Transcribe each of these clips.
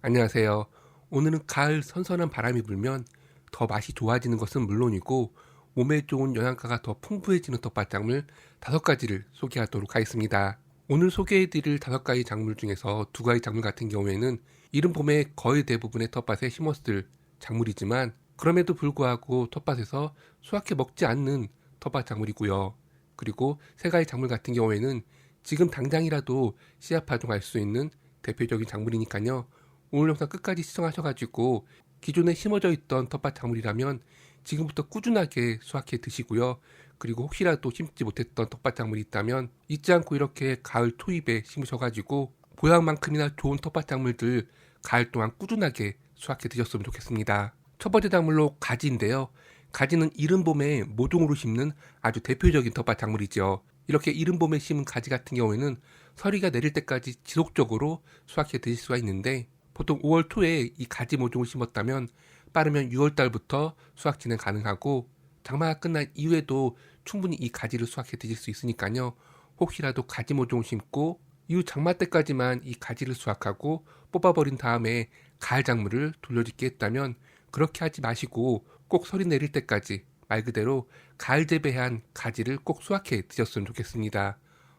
안녕하세요. 오늘은 가을 선선한 바람이 불면 더 맛이 좋아지는 것은 물론이고 몸에 좋은 영양가가 더 풍부해지는 텃밭작물 다섯 가지를 소개하도록 하겠습니다. 오늘 소개해드릴 다섯 가지 작물 중에서 두 가지 작물 같은 경우에는 이른 봄에 거의 대부분의 텃밭에 심었을 작물이지만 그럼에도 불구하고 텃밭에서 수확해 먹지 않는 텃밭 작물이고요. 그리고 세 가지 작물 같은 경우에는 지금 당장이라도 씨앗 파종할 수 있는 대표적인 작물이니까요. 오늘 영상 끝까지 시청하셔가지고 기존에 심어져 있던 텃밭 작물이라면 지금부터 꾸준하게 수확해 드시고요. 그리고 혹시라도 심지 못했던 텃밭 작물이 있다면 잊지 않고 이렇게 가을 초입에 심으셔가지고 보양만큼이나 좋은 텃밭 작물들 가을 동안 꾸준하게 수확해 드셨으면 좋겠습니다. 첫 번째 작물로 가지인데요. 가지는 이른 봄에 모종으로 심는 아주 대표적인 텃밭 작물이죠. 이렇게 이른 봄에 심은 가지 같은 경우에는 서리가 내릴 때까지 지속적으로 수확해 드실 수가 있는데 보통 5월 초에 이 가지 모종을 심었다면 빠르면 6월 달부터 수확 진행 가능하고 장마가 끝난 이후에도 충분히 이 가지를 수확해 드실 수 있으니까요. 혹시라도 가지 모종을 심고 이후 장마 때까지만 이 가지를 수확하고 뽑아버린 다음에 가을 작물을 돌려짓게 했다면 그렇게 하지 마시고 꼭 설이 내릴 때까지 말 그대로 가을 재배한 가지를 꼭 수확해 드셨으면 좋겠습니다.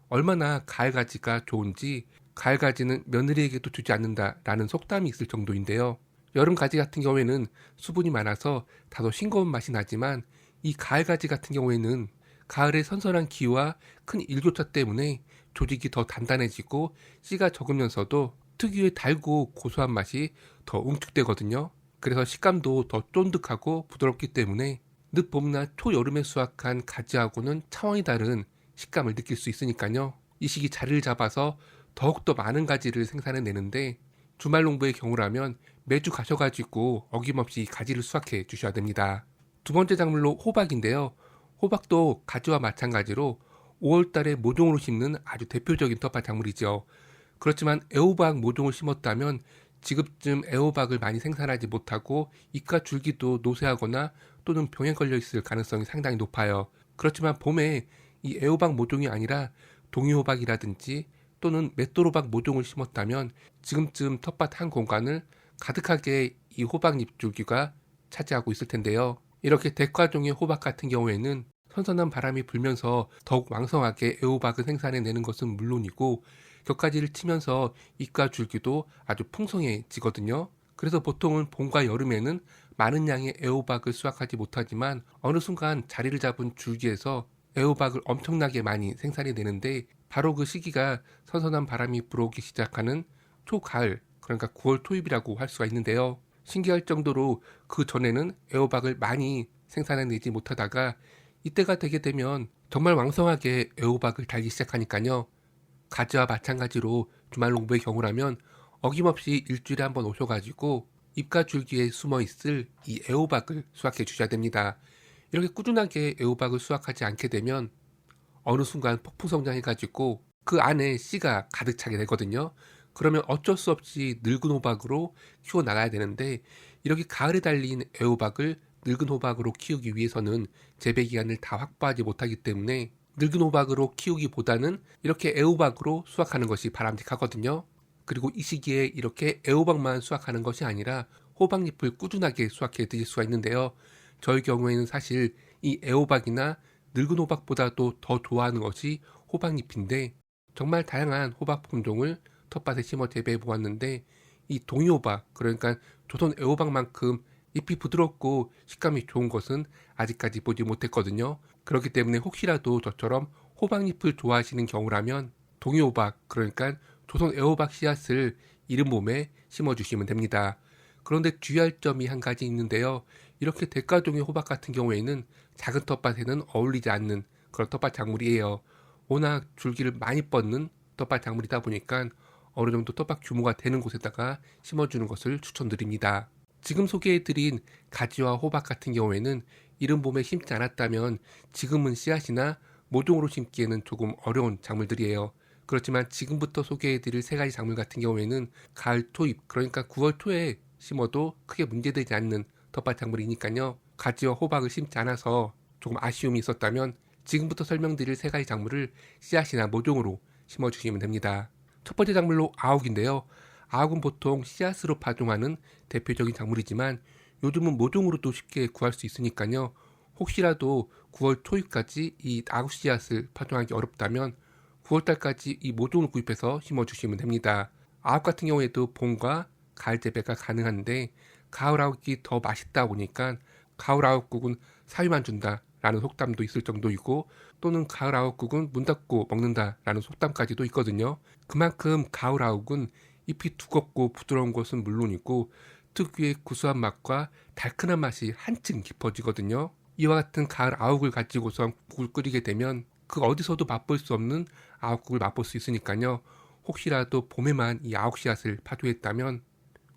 얼마나 가을 가지가 좋은지 가을 가지는 며느리에게도 주지 않는다라는 속담이 있을 정도인데요. 여름 가지 같은 경우에는 수분이 많아서 다소 싱거운 맛이 나지만 이 가을 가지 같은 경우에는 가을의 선선한 기후와 큰 일교차 때문에 조직이 더 단단해지고 씨가 적으면서도 특유의 달고 고소한 맛이 더 응축되거든요. 그래서 식감도 더 쫀득하고 부드럽기 때문에 늦봄나 초여름에 수확한 가지하고는 차원이 다른 식감을 느낄 수 있으니까요. 이 시기 자리를 잡아서 더욱더 많은 가지를 생산해 내는데 주말 농부의 경우라면 매주 가셔가지고 어김없이 가지를 수확해 주셔야 됩니다. 두 번째 작물로 호박인데요. 호박도 가지와 마찬가지로 5월달에 모종으로 심는 아주 대표적인 텃밭 작물이죠. 그렇지만 애호박 모종을 심었다면 지금쯤 애호박을 많이 생산하지 못하고 잎과 줄기도 노쇠하거나 또는 병에 걸려 있을 가능성이 상당히 높아요. 그렇지만 봄에 이 애호박 모종이 아니라 동이호박이라든지 또는 맷도로박 모종을 심었다면 지금쯤 텃밭 한 공간을 가득하게 이 호박잎 줄기가 차지하고 있을 텐데요. 이렇게 대과종의 호박 같은 경우에는 선선한 바람이 불면서 더욱 왕성하게 애호박을 생산해내는 것은 물론이고 격가지를 치면서 잎과 줄기도 아주 풍성해지거든요. 그래서 보통은 봄과 여름에는 많은 양의 애호박을 수확하지 못하지만 어느 순간 자리를 잡은 줄기에서 애호박을 엄청나게 많이 생산해내는데 바로 그 시기가 선선한 바람이 불어오기 시작하는 초가을 그러니까 9월 초입이라고 할 수가 있는데요. 신기할 정도로 그 전에는 애호박을 많이 생산해내지 못하다가 이때가 되게 되면 정말 왕성하게 애호박을 달기 시작하니까요. 가지와 마찬가지로 주말 농부의 경우라면 어김없이 일주일에 한 번 오셔가지고 잎과 줄기에 숨어 있을 이 애호박을 수확해 주셔야 됩니다. 이렇게 꾸준하게 애호박을 수확하지 않게 되면 어느 순간 폭풍 성장해가지고 그 안에 씨가 가득 차게 되거든요. 그러면 어쩔 수 없이 늙은 호박으로 키워 나가야 되는데 이렇게 가을에 달린 애호박을 늙은 호박으로 키우기 위해서는 재배 기간을 다 확보하지 못하기 때문에 늙은 호박으로 키우기보다는 이렇게 애호박으로 수확하는 것이 바람직하거든요. 그리고 이 시기에 이렇게 애호박만 수확하는 것이 아니라 호박잎을 꾸준하게 수확해 드실 수가 있는데요. 저희 경우에는 사실 이 애호박이나 늙은 호박보다도 더 좋아하는 것이 호박잎인데 정말 다양한 호박 품종을 텃밭에 심어 재배해 보았는데 이 동이호박 그러니까 조선 애호박만큼 잎이 부드럽고 식감이 좋은 것은 아직까지 보지 못했거든요. 그렇기 때문에 혹시라도 저처럼 호박잎을 좋아하시는 경우라면 동이호박 그러니까 조선 애호박 씨앗을 이른 봄에 심어 주시면 됩니다. 그런데 주의할 점이 한 가지 있는데요. 이렇게 대가종의 호박 같은 경우에는 작은 텃밭에는 어울리지 않는 그런 텃밭 작물이에요. 워낙 줄기를 많이 뻗는 텃밭 작물이다 보니까 어느 정도 텃밭 규모가 되는 곳에다가 심어주는 것을 추천드립니다. 지금 소개해드린 가지와 호박 같은 경우에는 이른 봄에 심지 않았다면 지금은 씨앗이나 모종으로 심기에는 조금 어려운 작물들이에요. 그렇지만 지금부터 소개해드릴 세 가지 작물 같은 경우에는 가을 초입, 그러니까 9월 초에 심어도 크게 문제되지 않는 텃밭 작물이니까요. 가지와 호박을 심지 않아서 조금 아쉬움이 있었다면 지금부터 설명드릴 세 가지 작물을 씨앗이나 모종으로 심어주시면 됩니다. 첫 번째 작물로 아욱인데요. 아욱은 보통 씨앗으로 파종하는 대표적인 작물이지만 요즘은 모종으로도 쉽게 구할 수 있으니까요. 혹시라도 9월 초까지 이 아욱 씨앗을 파종하기 어렵다면 9월 달까지 이 모종을 구입해서 심어주시면 됩니다. 아욱 같은 경우에도 봄과 가을 재배가 가능한데 가을 아욱이 더 맛있다 보니까 가을 아욱국은 사위만 준다라는 속담도 있을 정도이고 또는 가을 아욱국은 문 닫고 먹는다라는 속담까지도 있거든요. 그만큼 가을 아욱은 잎이 두껍고 부드러운 것은 물론이고 특유의 구수한 맛과 달큰한 맛이 한층 깊어지거든요. 이와 같은 가을 아욱을 가지고서 국을 끓이게 되면 그 어디서도 맛볼 수 없는 아욱국을 맛볼 수 있으니까요. 혹시라도 봄에만 이 아욱 씨앗을 파종했다면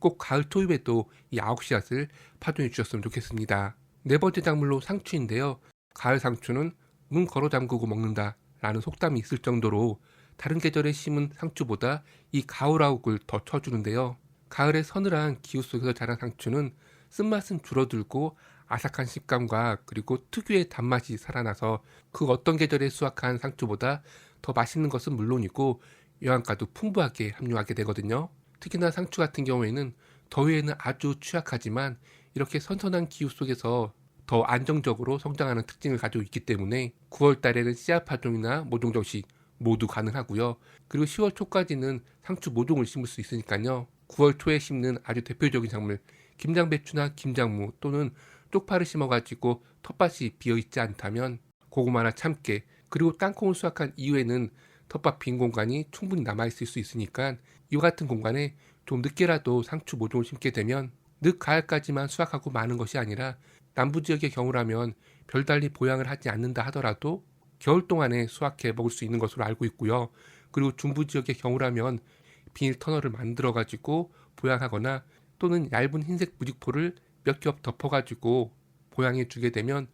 꼭 가을 초입에도 이 아욱 씨앗을 파종해 주셨으면 좋겠습니다. 네 번째 작물로 상추인데요. 가을 상추는 문 걸어 잠그고 먹는다 라는 속담이 있을 정도로 다른 계절에 심은 상추보다 이 가을 아욱을 더 쳐주는데요. 가을의 서늘한 기후 속에서 자란 상추는 쓴맛은 줄어들고 아삭한 식감과 그리고 특유의 단맛이 살아나서 그 어떤 계절에 수확한 상추보다 더 맛있는 것은 물론이고 영양가도 풍부하게 함유하게 되거든요. 특히나 상추 같은 경우에는 더위에는 아주 취약하지만 이렇게 선선한 기후 속에서 더 안정적으로 성장하는 특징을 가지고 있기 때문에 9월 달에는 씨앗 파종이나 모종 정식 모두 가능하고요. 그리고 10월 초까지는 상추 모종을 심을 수 있으니까요. 9월 초에 심는 아주 대표적인 작물 김장배추나 김장무 또는 쪽파를 심어가지고 텃밭이 비어있지 않다면 고구마나 참깨 그리고 땅콩을 수확한 이후에는 텃밭 빈 공간이 충분히 남아있을 수 있으니까 이와 같은 공간에 좀 늦게라도 상추 모종을 심게 되면 늦 가을까지만 수확하고 마는 것이 아니라 남부 지역의 경우라면 별달리 보양을 하지 않는다 하더라도 겨울 동안에 수확해 먹을 수 있는 것으로 알고 있고요. 그리고 중부 지역의 경우라면 비닐 터널을 만들어 가지고 보양하거나 또는 얇은 흰색 무직포를 몇 겹 덮어 가지고 보양해 주게 되면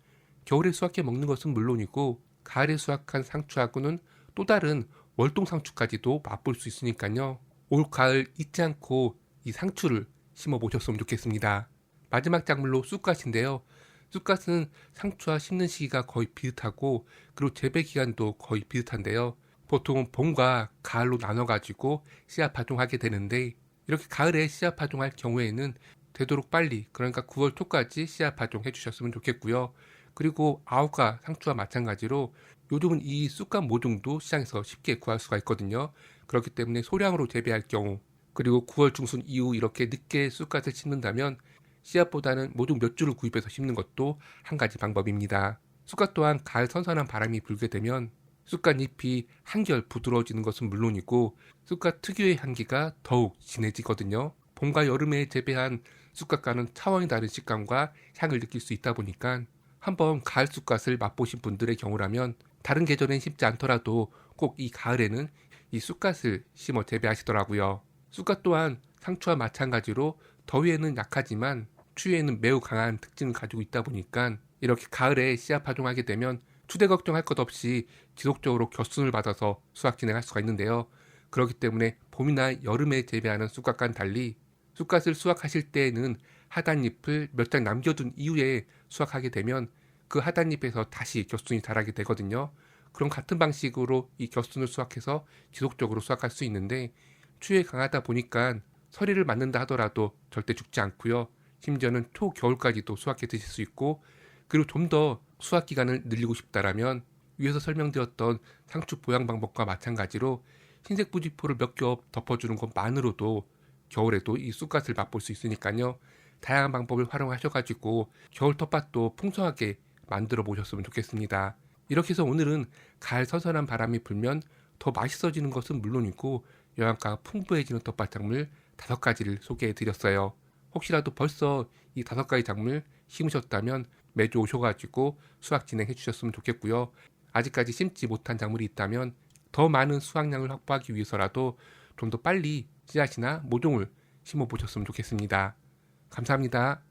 겨울에 수확해 먹는 것은 물론이고 가을에 수확한 상추하고는 또 다른 월동 상추까지도 맛볼 수 있으니까요. 올 가을 잊지 않고 이 상추를 심어 보셨으면 좋겠습니다. 마지막 작물로 쑥갓인데요. 쑥갓은 상추와 심는 시기가 거의 비슷하고 그리고 재배 기간도 거의 비슷한데요. 보통은 봄과 가을로 나눠가지고 씨앗 파종하게 되는데 이렇게 가을에 씨앗 파종할 경우에는 되도록 빨리 그러니까 9월 초까지 씨앗 파종해 주셨으면 좋겠고요. 그리고 아욱과 상추와 마찬가지로 요즘은 이 쑥갓 모종도 시장에서 쉽게 구할 수가 있거든요. 그렇기 때문에 소량으로 재배할 경우 그리고 9월 중순 이후 이렇게 늦게 쑥갓을 심는다면 씨앗보다는 모종 몇 줄을 구입해서 심는 것도 한 가지 방법입니다. 쑥갓 또한 가을 선선한 바람이 불게 되면 쑥갓 잎이 한결 부드러워지는 것은 물론이고 쑥갓 특유의 향기가 더욱 진해지거든요. 봄과 여름에 재배한 쑥갓과는 차원이 다른 식감과 향을 느낄 수 있다 보니까 한번 가을 쑥갓을 맛보신 분들의 경우라면 다른 계절엔 심지 않더라도 꼭 이 가을에는 이 쑥갓을 심어 재배하시더라고요. 쑥갓 또한 상추와 마찬가지로 더위에는 약하지만 추위에는 매우 강한 특징을 가지고 있다 보니까 이렇게 가을에 씨앗 파종하게 되면 추대 걱정할 것 없이 지속적으로 겹순을 받아서 수확 진행할 수가 있는데요. 그렇기 때문에 봄이나 여름에 재배하는 쑥갓과는 달리 쑥갓을 수확하실 때에는 하단잎을 몇 장 남겨둔 이후에 수확하게 되면 그 하단잎에서 다시 겹순이 자라게 되거든요. 그럼 같은 방식으로 이 겹순을 수확해서 지속적으로 수확할 수 있는데 추위에 강하다 보니까 서리를 맞는다 하더라도 절대 죽지 않고요. 심지어는 초겨울까지도 수확해 드실 수 있고 그리고 좀 더 수확 기간을 늘리고 싶다라면 위에서 설명드렸던 상추 보양 방법과 마찬가지로 흰색 부지포를 몇 겹 덮어주는 것만으로도 겨울에도 이 쑥갓을 맛볼 수 있으니까요. 다양한 방법을 활용하셔가지고 겨울 텃밭도 풍성하게 만들어 보셨으면 좋겠습니다. 이렇게 해서 오늘은 가을 선선한 바람이 불면 더 맛있어지는 것은 물론이고 영양가가 풍부해지는 텃밭 작물 다섯 가지를 소개해 드렸어요. 혹시라도 벌써 이 다섯 가지 작물 심으셨다면 매주 오셔가지고 수확 진행해 주셨으면 좋겠고요. 아직까지 심지 못한 작물이 있다면 더 많은 수확량을 확보하기 위해서라도 좀 더 빨리 씨앗이나 모종을 심어 보셨으면 좋겠습니다. 감사합니다.